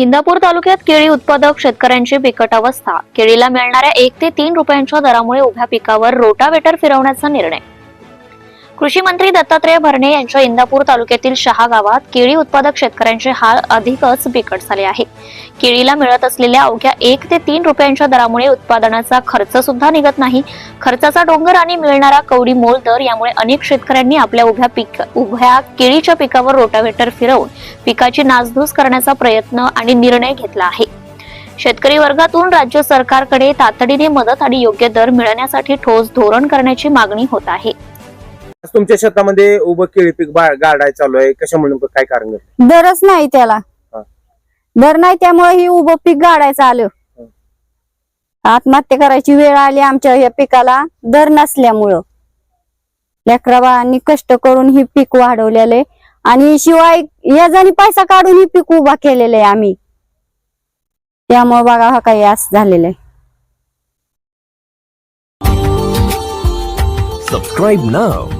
इंदापूर तालुक्यात केळी उत्पादक शेतकऱ्यांची बिकट अवस्था. केळीला मिळणाऱ्या एक ते तीन रुपयांच्या दरामुळे उभ्या पिकावर रोटावेटर फिरवण्याचा निर्णय. कृषी मंत्री दत्तात्रय भरणे यांच्या इंदापूर तालुक्यातील शहा गावात केळी उत्पादक शेतकऱ्यांचे हाल अधिकच बिकट झाले आहे. केळीला मिळत असलेल्या अवघ्या एक ते तीन रुपयांच्या दरामुळे उत्पादनाचा खर्च सुद्धा निघत नाही. खर्चाचा डोंगर आणि मिळणारा कवडी मोल दर यामुळे अनेक शेतकऱ्यांनी आपल्या उभ्या पीक उभ्या केळीच्या पिकावर रोटाव्हेटर फिरवून पिकाची नासधूस करण्याचा प्रयत्न आणि निर्णय घेतला आहे. शेतकरी वर्गातून राज्य सरकारकडे तातडीने मदत आणि योग्य दर मिळण्यासाठी ठोस धोरण करण्याची मागणी होत आहे. तुमच्या शेतामध्ये उभं केळी पीक गाडाय चालू आहे. कशामुळे नेमकं काय कारण आहे? दरच नाही त्याला. हा. दर नाही त्यामुळे ही उभं पीक गाडायचं आलं. आत्महत्या करायची वेळ आली आमच्या या पिकाला. दर नसल्यामुळं. लेकरा बाळांनी कष्ट करून ही पीक वाढवलेले आणि शिवाय याजानी पैसा काढून ही पीक उभा केलेलं आहे आम्ही. त्यामुळे बघा हा काही असं झालेलं आहे. Subscribe now.